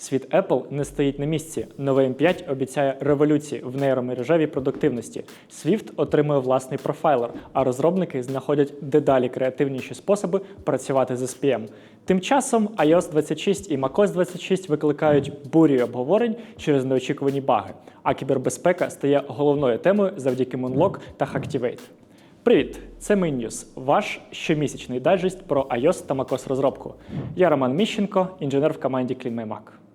Світ Apple не стоїть на місці. Новий M5 обіцяє революції в нейромережевій продуктивності. Swift отримує власний профайлер, а розробники знаходять дедалі креативніші способи працювати з SPM. Тим часом iOS 26 і macOS 26 викликають бурю обговорень через неочікувані баги, а кібербезпека стає головною темою завдяки Moonlock та Hacktivate. Привіт! Це Main ваш щомісячний дайджест про iOS та macOS розробку. Я Роман Міщенко, інженер в команді CleanMyMac.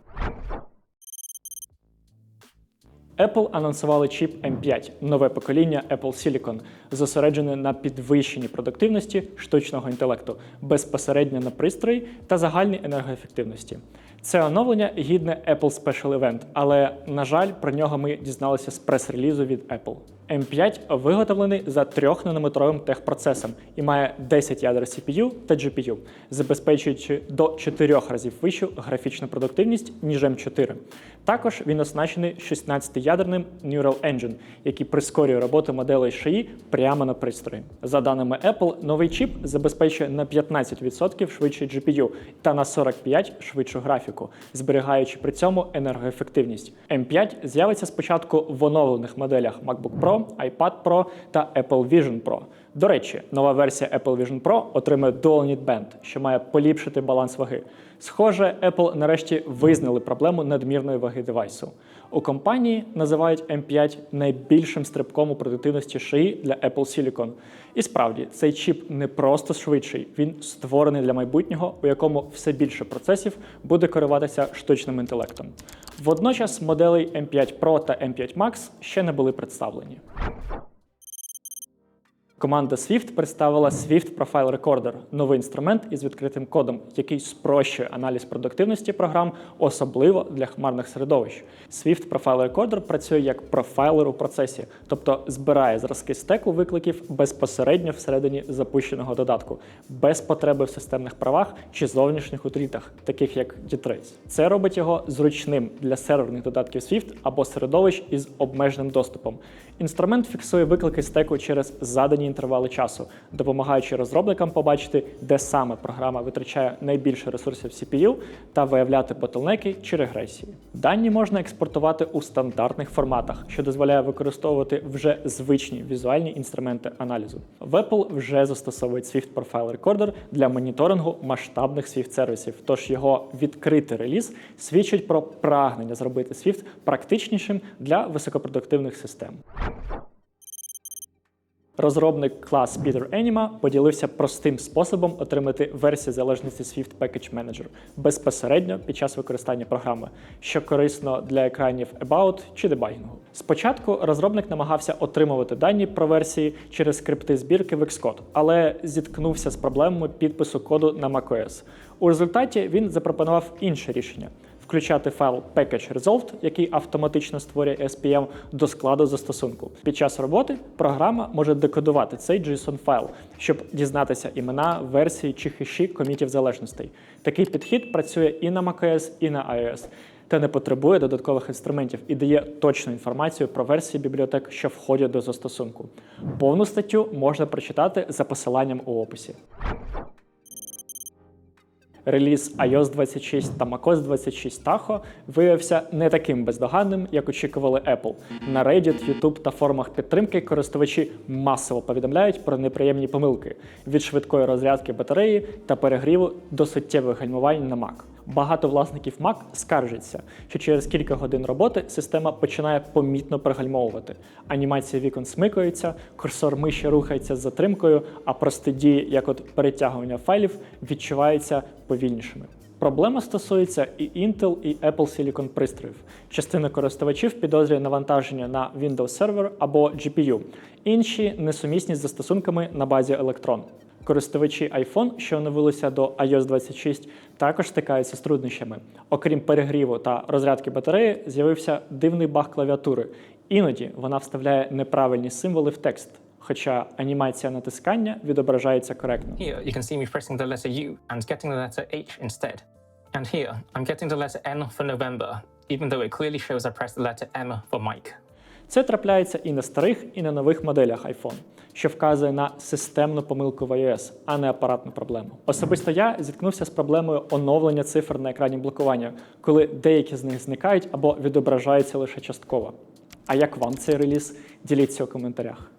Apple анонсували чіп M5, нове покоління Apple Silicon, зосереджене на підвищенні продуктивності штучного інтелекту, безпосередньо на пристрої та загальній енергоефективності. Це оновлення гідне Apple Special Event, але, на жаль, про нього ми дізналися з прес-релізу від Apple. M5 виготовлений за 3-нанометровим техпроцесом і має 10 ядер CPU та GPU, забезпечуючи до 4 разів вищу графічну продуктивність, ніж M4. Також він оснащений 16-ядерним Neural Engine, який прискорює роботу моделей шиї прямо на пристрої. За даними Apple, новий чіп забезпечує на 15% швидший GPU та на 45% швидшу графіку, зберігаючи при цьому енергоефективність. M5 з'явиться спочатку в оновлених моделях MacBook Pro, iPad Pro та Apple Vision Pro. До речі, нова версія Apple Vision Pro отримує Dual Band, що має поліпшити баланс ваги. Схоже, Apple нарешті визнали проблему надмірної ваги девайсу. У компанії називають M5 найбільшим стрибком у продуктивності шиї для Apple Silicon. І справді, цей чіп не просто швидший, він створений для майбутнього, у якому все більше процесів буде керуватися штучним інтелектом. Водночас моделей M5 Pro та M5 Max ще не були представлені. Команда Swift представила Swift Profile Recorder – новий інструмент із відкритим кодом, який спрощує аналіз продуктивності програм, особливо для хмарних середовищ. Swift Profile Recorder працює як профайлер у процесі, тобто збирає зразки стеку викликів безпосередньо всередині запущеного додатку, без потреби в системних правах чи зовнішніх утрітах, таких як D-Trace. Це робить його зручним для серверних додатків Swift або середовищ із обмеженим доступом. Інструмент фіксує виклики стеку через задані інтервали часу, допомагаючи розробникам побачити, де саме програма витрачає найбільше ресурсів CPU та виявляти ботлнеки чи регресії. Дані можна експортувати у стандартних форматах, що дозволяє використовувати вже звичні візуальні інструменти аналізу. В Apple вже застосовують Swift Profile Recorder для моніторингу масштабних Swift-сервісів, тож його відкритий реліз свідчить про прагнення зробити Swift практичнішим для високопродуктивних систем. Розробник клас Peter Anima поділився простим способом отримати версію залежності Swift Package Manager безпосередньо під час використання програми, що корисно для екранів About чи дебагінгу. Спочатку розробник намагався отримувати дані про версії через скрипти збірки в Xcode, але зіткнувся з проблемами підпису коду на macOS. У результаті він запропонував інше рішення включати файл package resolved, який автоматично створює SPM до складу застосунку. Під час роботи програма може декодувати цей JSON файл, щоб дізнатися імена, версії чи хеші комітів залежностей. Такий підхід працює і на macOS, і на iOS. Та не потребує додаткових інструментів і дає точну інформацію про версії бібліотек, що входять до застосунку. Повну статтю можна прочитати за посиланням у описі. Реліз iOS 26 та macOS 26 Tahoe виявився не таким бездоганним, як очікували Apple. На Reddit, YouTube та форумах підтримки користувачі масово повідомляють про неприємні помилки від швидкої розрядки батареї та перегріву до суттєвих гальмувань на Mac. Багато власників Mac скаржаться, що через кілька годин роботи система починає помітно пригальмовувати. Анімації вікон смикаються, курсор миші рухається з затримкою, а прості дії, як от перетягування файлів, відчуваються повільнішими. Проблема стосується і Intel, і Apple Silicon пристроїв. Частина користувачів підозрює навантаження на Windows Server або GPU, інші несумісні з застосунками на базі Electron. Користувачі iPhone, що оновилися до iOS 26, також стикаються з труднощами. Окрім перегріву та розрядки батареї, з'явився дивний баг клавіатури. Іноді вона вставляє неправильні символи в текст, хоча анімація натискання відображається коректно. Here, you can see me pressing the letter U and getting the letter H instead. And here, I'm getting the letter N for November, even though it clearly shows I pressed the letter M for Mike. Це трапляється і на старих, і на нових моделях iPhone, що вказує на системну помилку в iOS, а не апаратну проблему. Особисто я зіткнувся з проблемою оновлення цифр на екрані блокування, коли деякі з них зникають або відображаються лише частково. А як вам цей реліз? Діліться у коментарях.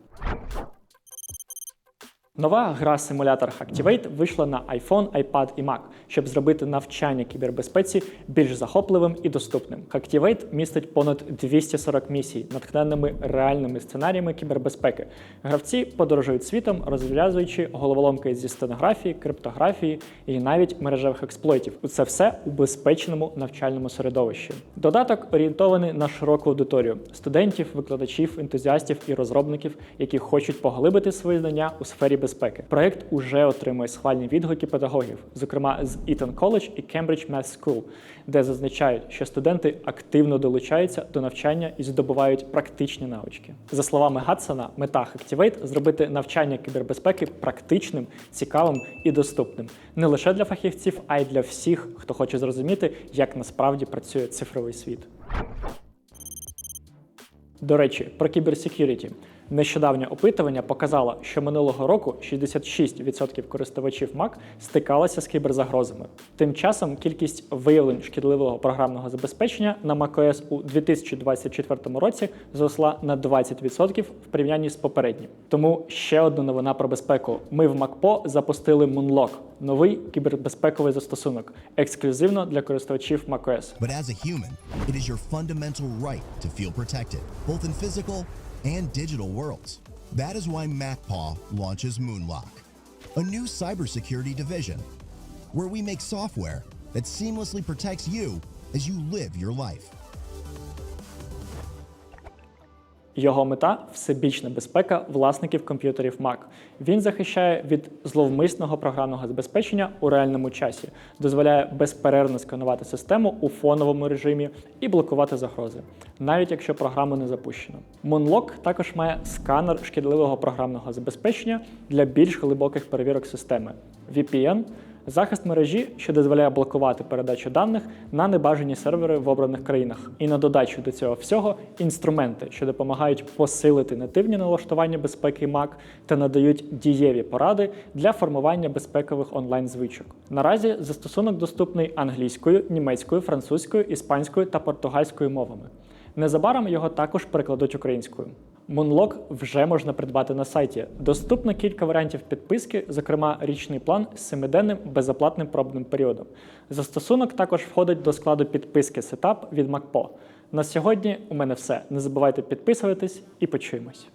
Нова гра-симулятор Hacktivate вийшла на iPhone, iPad і Mac, щоб зробити навчання кібербезпеці більш захопливим і доступним. Hacktivate містить понад 240 місій, натхненними реальними сценаріями кібербезпеки. Гравці подорожують світом, розв'язуючи головоломки зі стенографії, криптографії і навіть мережевих експлойтів. Це все у безпечному навчальному середовищі. Додаток орієнтований на широку аудиторію студентів, викладачів, ентузіастів і розробників, які хочуть поглибити свої знання у сфері безпеки. Проект уже отримує схвальні відгуки педагогів, зокрема з Eton College і Cambridge Math School, де зазначають, що студенти активно долучаються до навчання і здобувають практичні навички. За словами Гадсона, мета Hacktivate – зробити навчання кібербезпеки практичним, цікавим і доступним не лише для фахівців, а й для всіх, хто хоче зрозуміти, як насправді працює цифровий світ. До речі, про кіберсекюріті. Нещодавнє опитування показало, що минулого року 66% користувачів Mac стикалися з кіберзагрозами. Тим часом кількість виявлень шкідливого програмного забезпечення на macOS у 2024 році зросла на 20% в порівнянні з попереднім. Тому ще одна новина про безпеку. Ми в MacPo запустили Moonlock – новий кібербезпековий застосунок, ексклюзивно для користувачів macOS. But as a human, it is your fundamental right to feel protected, both in physical and digital worlds. That is why MacPaw launches Moonlock, a new cybersecurity division where we make software that seamlessly protects you as you live your life. Його мета всебічна безпека власників комп'ютерів Mac. Він захищає від зловмисного програмного забезпечення у реальному часі, дозволяє безперервно сканувати систему у фоновому режимі і блокувати загрози, навіть якщо програму не запущено. Moonlock також має сканер шкідливого програмного забезпечення для більш глибоких перевірок системи, VPN – Захист мережі, що дозволяє блокувати передачу даних на небажані сервери в обраних країнах, і на додачу до цього всього інструменти, що допомагають посилити нативні налаштування безпеки Mac та надають дієві поради для формування безпекових онлайн-звичок. Наразі застосунок доступний англійською, німецькою, французькою, іспанською та португальською мовами. Незабаром його також перекладуть українською. Moonlock вже можна придбати на сайті. Доступно кілька варіантів підписки, зокрема річний план з семиденним безоплатним пробним періодом. Застосунок також входить до складу підписки Setup від MacPo. На сьогодні у мене все. Не забувайте підписуватись і почуємось.